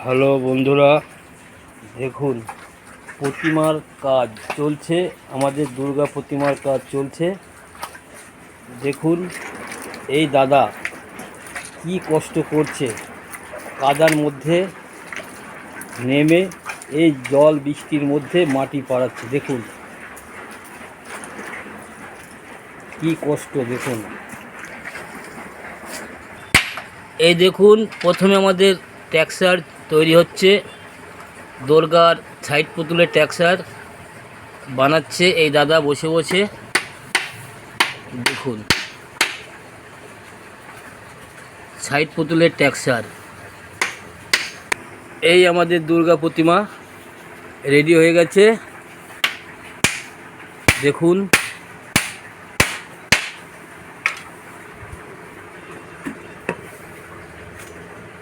Hello বন্ধুরা, দেখুন, প্রতিমার কাজ চলছে, আমাদের দুর্গা প্রতিমার কাজ চলছে। দেখুন, এই দাদা কি কষ্ট করছে। কাদার মধ্যে নেমে এই জল বৃষ্টির মধ্যে মাটি পাড়াচ্ছে, দেখুন। কি কষ্ট, দেখুন। এই দেখুন, প্রথমে আমাদের ট্যাক্সার তৈরি হচ্ছে। দুর্গার সাইড পুতুলের ট্যাক্সার বানাচ্ছে এই দাদা বসে বসে। দেখুন। সাইড পুতুলের ট্যাক্সার। এই আমাদের দুর্গা প্রতিমা রেডি হয়ে গেছে। দেখুন।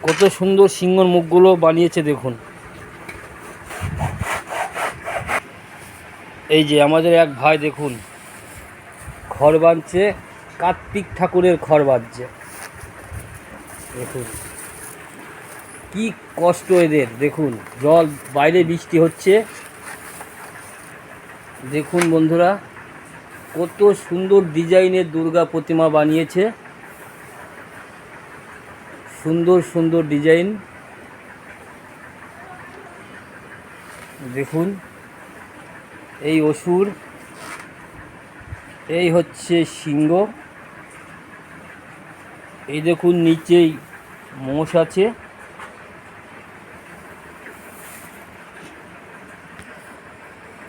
কত সুন্দর সিংহর মুখগুলো বানিয়েছে দেখুন। এই যে আমাদের এক ভাই দেখুন খড় বাঁধছে, কার্তিক ঠাকুরের খড় বাঁধছে। দেখুন, কি কষ্ট এদের, দেখুন, জল বাইরে বৃষ্টি হচ্ছে। দেখুন বন্ধুরা, কত সুন্দর ডিজাইনের দুর্গা প্রতিমা বানিয়েছে। সুন্দর সুন্দর ডিজাইন। দেখুন এই অসুর এই হচ্ছে সিংহ। এই দেখুন নিচেই মোষ আছে।